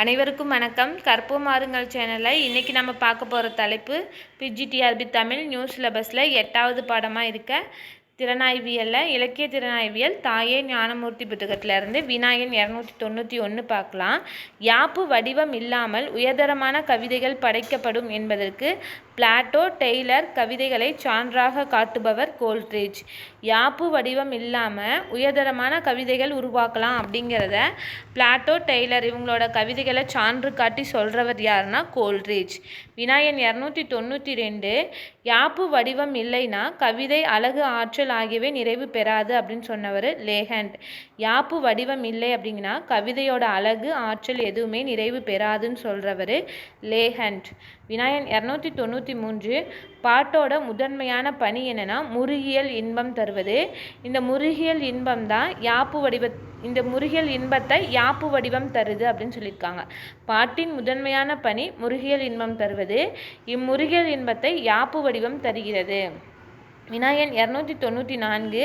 அனைவருக்கும் வணக்கம். கற்போம் மாறுங்கள் சேனலில். இன்றைக்கி நம்ம பார்க்க போகிற தலைப்பு பிஜிடிஆர்பி தமிழ் நியூ சிலபஸில் எட்டாவது பாடமாக இருக்க திறனாய்வியலில் இலக்கிய திறனாய்வியல் தாயே ஞானமூர்த்தி புத்தகத்திலிருந்து விநாயகன் இரநூத்தி தொண்ணூற்றி ஒன்று பார்க்கலாம். யாப்பு வடிவம் இல்லாமல் உயர்தரமான கவிதைகள் படைக்கப்படும் என்பதற்கு பிளாட்டோ டெய்லர் கவிதைகளை சான்றாக காட்டுபவர் கோல்ட்ரேஜ் யாப்பு வடிவம் இல்லாமல் உயர்தரமான கவிதைகள் உருவாக்கலாம் அப்படிங்கிறத பிளாட்டோ டெய்லர் இவங்களோட கவிதைகளை சான்று காட்டி சொல்கிறவர் யாருன்னா கோல்ட்ரேஜ் வினாயன் இரநூத்தி தொண்ணூற்றி ரெண்டு யாப்பு வடிவம் இல்லைன்னா கவிதை அழகு ஆற்றல் ஆகியவை நிறைவு பெறாது அப்படின்னு சொன்னவர் லேஹண்ட். யாப்பு வடிவம் இல்லை அப்படிங்கன்னா கவிதையோட அழகு ஆற்றல் எதுவுமே நிறைவு பெறாதுன்னு சொல்கிறவர் லேஹண்ட் விநாயகன் இரநூத்தி தொண்ணூற்றி மூன்று பாட்டோட முதன்மையான பணி என்னென்னா முருகியல் இன்பம் தருவது. இந்த முருகியல் இன்பம் தான் யாப்பு வடிவ இந்த முருகியல் இன்பத்தை யாப்பு வடிவம் தருது அப்படின்னு சொல்லியிருக்காங்க. பாட்டின் முதன்மையான பணி முருகியல் இன்பம் தருவது. இம்முருகியல் இன்பத்தை யாப்பு வடிவம் தருகிறது. விநாயகன் இரநூத்தி தொண்ணூற்றி நான்கு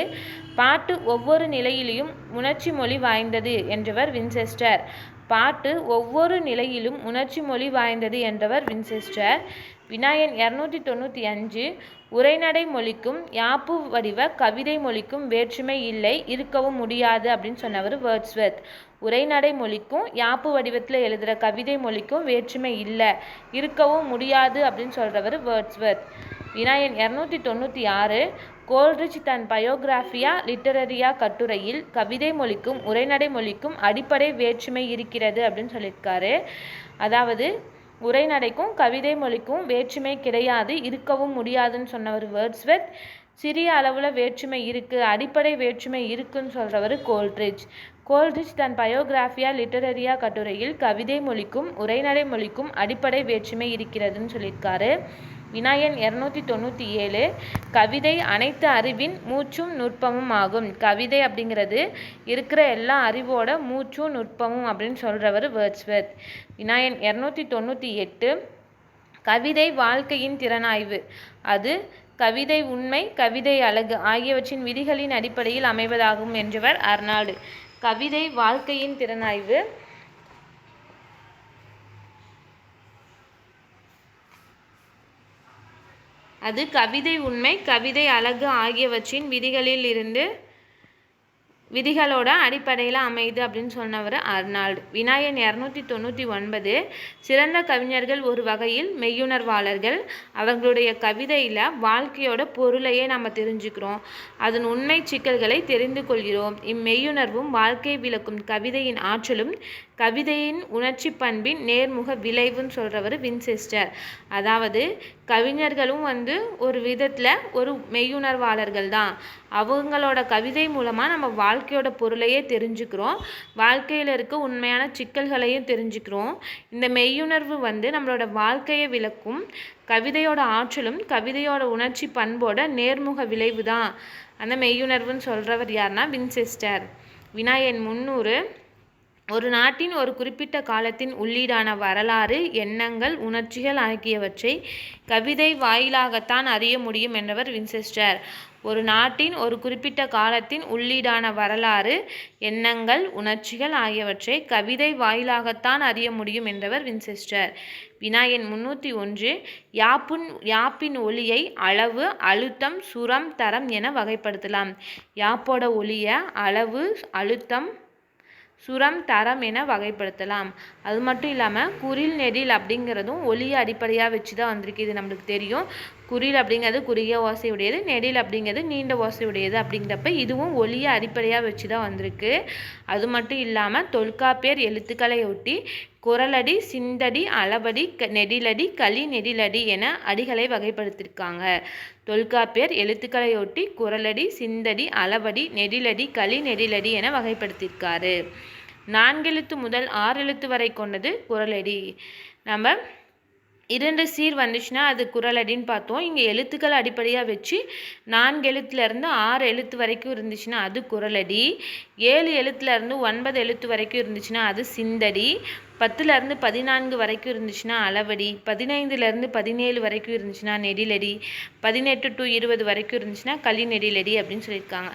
பாட்டு ஒவ்வொரு நிலையிலும் உணர்ச்சி மொழி வாய்ந்தது என்றவர் வின்செஸ்டர். பாட்டு ஒவ்வொரு நிலையிலும் உணர்ச்சி மொழி வாய்ந்தது என்றவர் வின்செஸ்டர். வினாயன் இரநூத்தி தொண்ணூற்றி அஞ்சு. உரைநடை மொழிக்கும் யாப்பு வடிவ கவிதை மொழிக்கும் வேற்றுமை இல்லை இருக்கவும் முடியாது அப்படின்னு சொன்னவர் வேர்ட்ஸ்வெத் உரைநடை மொழிக்கும் யாப்பு வடிவத்தில் எழுதுகிற கவிதை மொழிக்கும் வேற்றுமை இல்லை இருக்கவும் முடியாது அப்படின்னு சொல்கிறவர் வேர்ட்ஸ்வெத் வினாயன் இரநூத்தி தொண்ணூற்றி ஆறு. கோல்ரிச் தன் பயோகிராஃபியா லிட்டரரியா கட்டுரையில் கவிதை மொழிக்கும் உரைநடை மொழிக்கும் அடிப்படை வேற்றுமை இருக்கிறது அப்படின்னு சொல்லியிருக்காரு. அதாவது உரைநடைக்கும் கவிதை மொழிக்கும் வேற்றுமை கிடையாது இருக்கவும் முடியாதுன்னு சொன்னவர் வேர்ட்ஸ்வெத். சிறிய அளவில் வேற்றுமை இருக்குது அடிப்படை வேற்றுமை இருக்குன்னு சொல்கிறவர் கோல்ட்ரிச் கோல்ட்ரிச் தன் பயோகிராஃபியா லிட்டரரியா கட்டுரையில் கவிதை மொழிக்கும் உரைநடை மொழிக்கும் அடிப்படை வேற்றுமை இருக்கிறதுன்னு சொல்லியிருக்காரு. வினாயன் இரநூத்தி தொண்ணூற்றி ஏழு. கவிதை அனைத்து அறிவின் மூச்சும் நுட்பமும் ஆகும். கவிதை அப்படிங்கிறது இருக்கிற எல்லா அறிவோட மூச்சும் நுட்பமும் அப்படின்னு சொல்கிறவர் வேர்ட்ஸ்வெத். வினாயன் இரநூத்தி தொண்ணூற்றி எட்டு. கவிதை வாழ்க்கையின் திறனாய்வு. அது கவிதை உண்மை கவிதை அழகு ஆகியவற்றின் விதிகளின் அடிப்படையில் அமைவதாகும் என்றவர் அர்னால்டு. கவிதை வாழ்க்கையின் திறனாய்வு. அது கவிதை உண்மை கவிதை அழகு ஆகியவற்றின் விதிகளில் இருந்து விதிகளோட அடிப்படையில் அமையுது அப்படின்னு சொன்னவர் அர்னால்டு. வினாயன் இரநூத்தி தொண்ணூற்றி ஒன்பது சிறந்த கவிஞர்கள் ஒரு வகையில் மெய்யுணர்வாளர்கள். அவர்களுடைய கவிதையில் வாழ்க்கையோட பொருளையே நம்ம தெரிஞ்சுக்கிறோம். அதன் உண்மை சிக்கல்களை தெரிந்து கொள்கிறோம். இம்மெய்யுணர்வும் வாழ்க்கை விளக்கும் கவிதையின் ஆற்றலும் கவிதையின் உணர்ச்சி பண்பின் நேர்முக விளைவுன்னு சொல்கிறவர் வின்செஸ்டர். அதாவது கவிஞர்களும் வந்து ஒரு விதத்தில் ஒரு மெய்யுணர்வாளர்கள் தான். அவங்களோட கவிதை மூலமாக நம்ம வாழ்க்கையோட பொருளையே தெரிஞ்சுக்கிறோம். வாழ்க்கையில் இருக்க உண்மையான சிக்கல்களையும் தெரிஞ்சுக்கிறோம். இந்த மெய்யுணர்வு வந்து நம்மளோட வாழ்க்கையை விளக்கும் கவிதையோட ஆற்றலும் கவிதையோட உணர்ச்சி பண்போட நேர்முக விளைவு தான் அந்த மெய்யுணர்வுன்னு சொல்கிறவர் யாருன்னா வின்செஸ்டர். வினாயன் முந்நூறு ஒரு நாட்டின் ஒரு குறிப்பிட்ட காலத்தின் உள்ளீடான வரலாறு எண்ணங்கள் உணர்ச்சிகள் ஆகியவற்றை கவிதை வாயிலாகத்தான் அறிய முடியும் என்றவர் வின்செஸ்டர். ஒரு நாட்டின் ஒரு குறிப்பிட்ட காலத்தின் உள்ளீடான வரலாறு எண்ணங்கள் உணர்ச்சிகள் ஆகியவற்றை கவிதை வாயிலாகத்தான் அறிய முடியும் என்றவர் வின்செஸ்டர். வினாயன் முன்னூற்றி ஒன்று யாப்புன் யாப்பின் ஒளியை அளவு அழுத்தம் சுரம் தரம் என வகைப்படுத்தலாம். யாப்போட ஒளியை அளவு அழுத்தம் சுரம் தரம் என வகைப்படுத்தலாம். அது மட்டும் இல்லாமல் குரில் நெடில் அப்படிங்கிறதும் ஒளியை அடிப்படையாக வச்சு தான் வந்திருக்கு. இது நம்மளுக்கு தெரியும். குறில் அப்படிங்கிறது குறுகிய ஓசையுடையது நெடில் அப்படிங்கிறது நீண்ட ஓசையுடையது அப்படிங்கிறப்ப இதுவும் ஒளியை அடிப்படையாக வச்சு தான் வந்திருக்கு. அது மட்டும் இல்லாமல் தொல்காப்பியர் எழுத்துக்களை ஒட்டி குரலடி சிந்தடி அளவடி க நெடிலடி களி நெடிலடி என அடிகளை வகைப்படுத்தியிருக்காங்க தொல்காப்பியர் எழுத்துக்களை ஒட்டி குரலடி சிந்தடி அளவடி நெடிலடி களி நெடிலடி என வகைப்படுத்தியிருக்காரு நான்கெழுத்து முதல் ஆறு எழுத்து வரை கொண்டது குரலடி. நம்ம இரண்டு சீர் வந்துச்சுன்னா அது குரலடின்னு பார்த்தோம். இங்கே எழுத்துக்கள் அடிப்படையாக வச்சு நான்கு எழுத்துலேருந்து ஆறு எழுத்து வரைக்கும் இருந்துச்சுன்னா அது குரலடி ஏழு எழுத்துலேருந்து ஒன்பது எழுத்து வரைக்கும் இருந்துச்சுன்னா அது சிந்தடி. பத்துலேருந்து பதினான்கு வரைக்கும் இருந்துச்சுன்னா அளவடி. பதினைந்துலேருந்து பதினேழு வரைக்கும் இருந்துச்சுன்னா நெடிலடி. பதினெட்டு டு இருபது வரைக்கும் இருந்துச்சுன்னா களி நெடிலடி அப்படின்னு சொல்லியிருக்காங்க.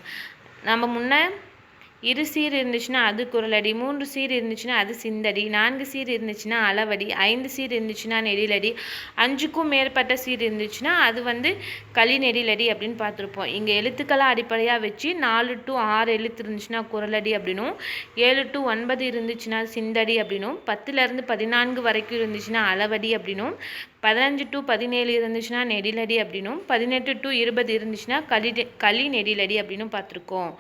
நம்ம முன்ன இரு சீர் இருந்துச்சுன்னா அது குரலடி மூன்று சீர் இருந்துச்சுன்னா அது சிந்தடி நான்கு சீர் இருந்துச்சுன்னா அளவடி ஐந்து சீர் இருந்துச்சுன்னா நெடிலடி அஞ்சுக்கும் மேற்பட்ட சீர் இருந்துச்சுன்னா அது வந்து களி நெடிலடி அப்படின்னு பார்த்துருப்போம். இங்கே எழுத்துக்களை அடிப்படையாக வச்சு நாலு டு ஆறு எழுத்து இருந்துச்சுன்னா குரலடி அப்படின்னும் ஏழு டு ஒன்பது இருந்துச்சுன்னா சிந்தடி அப்படின்னும் பத்துலேருந்து பதினான்கு வரைக்கும் இருந்துச்சுன்னா அளவடி அப்படின்னும் பதினஞ்சு டு பதினேழு இருந்துச்சுன்னா நெடிலடி அப்படின்னும் பதினெட்டு டு இருபது இருந்துச்சுன்னா களி களி நெடிலடி அப்படின்னும் பார்த்துருக்கோம்.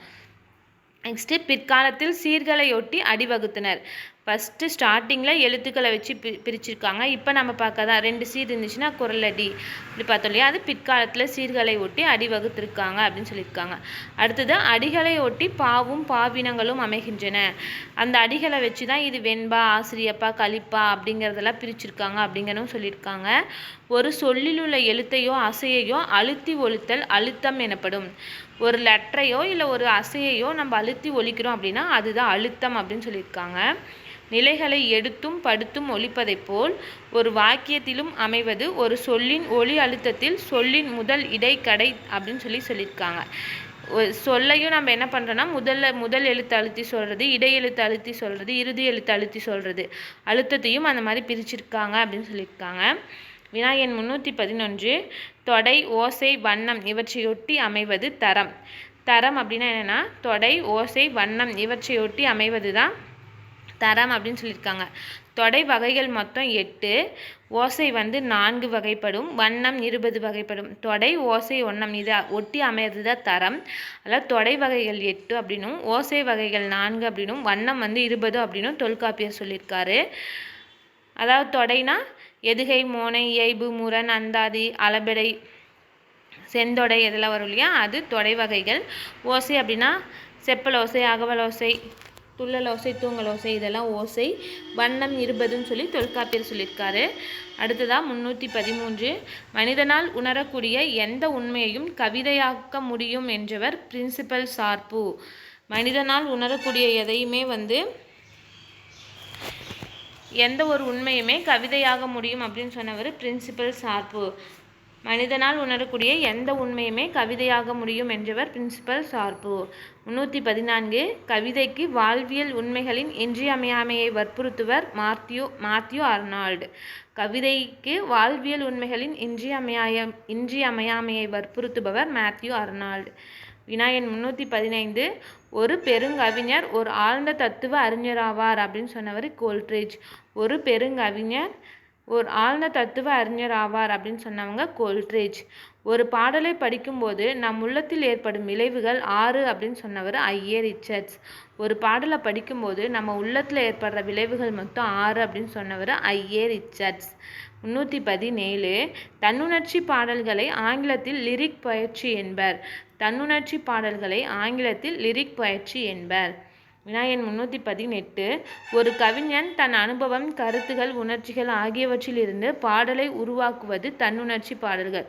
நெக்ஸ்ட்டு பிற்காலத்தில் சீர்களையொட்டி அடிவகுத்தனர். ஃபஸ்ட்டு ஸ்டார்டிங்கில் எழுத்துக்களை வச்சு பி பிரிச்சிருக்காங்க. இப்போ நம்ம பார்க்க தான் ரெண்டு சீர் இருந்துச்சுன்னா குரலடி இப்படி பார்த்தோம் இல்லையா? அது பிற்காலத்தில் சீர்களை ஒட்டி அடி வகுத்திருக்காங்க அப்படின்னு சொல்லியிருக்காங்க. அடுத்தது அடிகளை ஒட்டி பாவும் பாவினங்களும் அமைகின்றன. அந்த அடிகளை வச்சு தான் இது வெண்பா ஆசிரியப்பா கலிப்பா அப்படிங்கிறதெல்லாம் பிரிச்சிருக்காங்க அப்படிங்கிறதும் சொல்லியிருக்காங்க. ஒரு சொல்லில் உள்ள எழுத்தையோ அசையையோ அழுத்தி ஒழுத்தல் அழுத்தம் எனப்படும். ஒரு லெட்டரையோ இல்லை ஒரு அசையையோ நம்ம அழுத்தி ஒழிக்கிறோம் அப்படின்னா அதுதான் அழுத்தம் அப்படின்னு சொல்லியிருக்காங்க. நிலைகளை எடுத்தும் படுத்தும் ஒழிப்பதைப் போல் ஒரு வாக்கியத்திலும் அமைவது ஒரு சொல்லின் ஒளி அழுத்தத்தில் சொல்லின் முதல் இடைக்கடை அப்படின்னு சொல்லி சொல்லியிருக்காங்க. சொல்லையும் நம்ம என்ன பண்ணுறோன்னா முதல்ல முதல் எழுத்து அழுத்தி சொல்கிறது இடை எழுத்து அழுத்தி சொல்கிறது இறுதி எழுத்து அழுத்தி சொல்கிறது அழுத்தத்தையும் அந்த மாதிரி பிரிச்சிருக்காங்க அப்படின்னு சொல்லியிருக்காங்க. வினாயன் முந்நூற்றி பதினொன்று தொடை ஓசை வண்ணம் இவற்றையொட்டி அமைவது தரம். தரம் அப்படின்னா என்னென்னா தொடை ஓசை வண்ணம் இவற்றையொட்டி அமைவது தான் தரம் அப்படின்னு சொல்லியிருக்காங்க. தொடை வகைகள் மொத்தம் எட்டு ஓசை வந்து நான்கு வகைப்படும் வண்ணம் இருபது வகைப்படும். தொடை ஓசை வண்ணம் இது ஒட்டி அமையிறது தான் தரம். அதில் தொடை வகைகள் எட்டு அப்படின்னும் ஓசை வகைகள் நான்கு அப்படின்னும் வண்ணம் வந்து இருபது அப்படின்னும் தொல்காப்பியர் சொல்லியிருக்காரு. அதாவது தொடைனா எதுகை மோனை இயைபு முரண் அந்தாதி அளபெடை செந்தொடை இதெல்லாம் வரும் இல்லையா? அது தொடை வகைகள். ஓசை அப்படின்னா செப்பல் ஓசை அகவல் ஓசை துள்ளல் ஓசை தூங்கல் ஓசை இதெல்லாம் ஓசை. வண்ணம் இருபதுன்னு சொல்லி தொல்காப்பியர் சொல்லியிருக்காரு. அடுத்ததாக முந்நூற்றி பதிமூன்று. மனிதனால் உணரக்கூடிய எந்த உண்மையையும் கவிதையாக்க முடியும் என்றவர் பிரின்சிபல் சார்பு. மனிதனால் உணரக்கூடிய எதையுமே வந்து எந்த ஒரு உண்மையுமே கவிதையாக முடியும் அப்படின்னு சொன்னவர் பிரின்சிபல் சார்பு. மனிதனால் உணரக்கூடிய எந்த உண்மையுமே கவிதையாக முடியும் என்றவர் பிரின்சிபல் சார்பு. முன்னூற்றி பதினான்கு கவிதைக்கு வாழ்வியல் உண்மைகளின் இன்றியமையாமையை வற்புறுத்துவர் மார்த்தியோ மாத்யூ அர்னால்டு கவிதைக்கு வாழ்வியல் உண்மைகளின் இன்றியமையாய இன்றியமையாமையை வற்புறுத்துபவர் மேத்யூ அர்னால்டு விநாயகன் முந்நூற்றி பதினைந்து ஒரு பெருங்கவிஞர் ஒரு ஆழ்ந்த தத்துவ அறிஞராவார் அப்படின்னு சொன்னவர் கோல்ட்ரேஜ் ஒரு பெருங்கவிஞர் ஒரு ஆழ்ந்த தத்துவ அறிஞர் ஆவார் அப்படின்னு சொன்னவங்க கோல்ட்ரேஜ் ஒரு பாடலை படிக்கும்போது நம் உள்ளத்தில் ஏற்படும் விளைவுகள் ஆறு அப்படின்னு சொன்னவர் ஐஏ ரிச்சர்ட்ஸ். ஒரு பாடலை படிக்கும்போது நம்ம உள்ளத்தில் ஏற்படுற விளைவுகள் மொத்தம் ஆறு அப்படின்னு சொன்னவர் ஐஏ ரிச்சர்ட்ஸ். முன்னூற்றி பதினேழு தன்னுணர்ச்சி பாடல்களை ஆங்கிலத்தில் லிரிக் பயிற்சி என்பர். தன்னுணர்ச்சி பாடல்களை ஆங்கிலத்தில் லிரிக் பயிற்சி என்பர். வினாயன் முன்னூற்றி பதினெட்டு. ஒரு கவிஞன் தன் அனுபவம் கருத்துகள் உணர்ச்சிகள் ஆகியவற்றிலிருந்து பாடலை உருவாக்குவது தன்னுணர்ச்சி பாடல்கள்.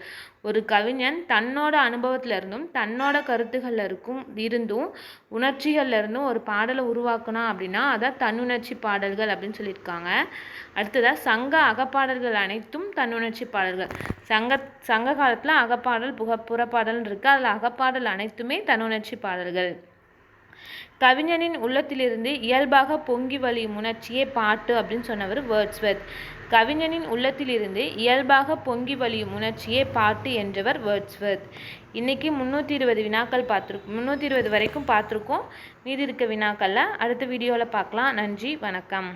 ஒரு கவிஞன் தன்னோட அனுபவத்திலிருந்தும் தன்னோட கருத்துகள்ல இருக்கும் இருந்தும் உணர்ச்சிகள்ல இருந்தும் ஒரு பாடலை உருவாக்கணும் அப்படின்னா அதான் தன்னுணர்ச்சி பாடல்கள் அப்படின்னு சொல்லியிருக்காங்க. அடுத்ததாக சங்க அகப்பாடல்கள் அனைத்தும் தன்னுணர்ச்சி பாடல்கள். சங்க சங்க காலத்தில் அகப்பாடல் புக புறப்பாடல் இருக்குது அதில் அகப்பாடல் அனைத்துமே தன்னுணர்ச்சி பாடல்கள். கவிஞனின் உள்ளத்திலிருந்து இயல்பாக பொங்கி வழியும் உணர்ச்சியே பாட்டு அப்படின்னு சொன்னவர் வேர்ட்ஸ்வெர்த் கவிஞனின் உள்ளத்திலிருந்து இயல்பாக பொங்கி வழியும் உணர்ச்சியே பாட்டு என்றவர் வேர்ட்ஸ்வெர்த் இன்றைக்கி முந்நூற்றி இருபது வினாக்கள் பார்த்துருக்கோம். முந்நூற்றி இருபது வரைக்கும் பார்த்துருக்கோம். மீதி இருக்க வினாக்களில் அடுத்த வீடியோவில் பார்க்கலாம். நன்றி வணக்கம்.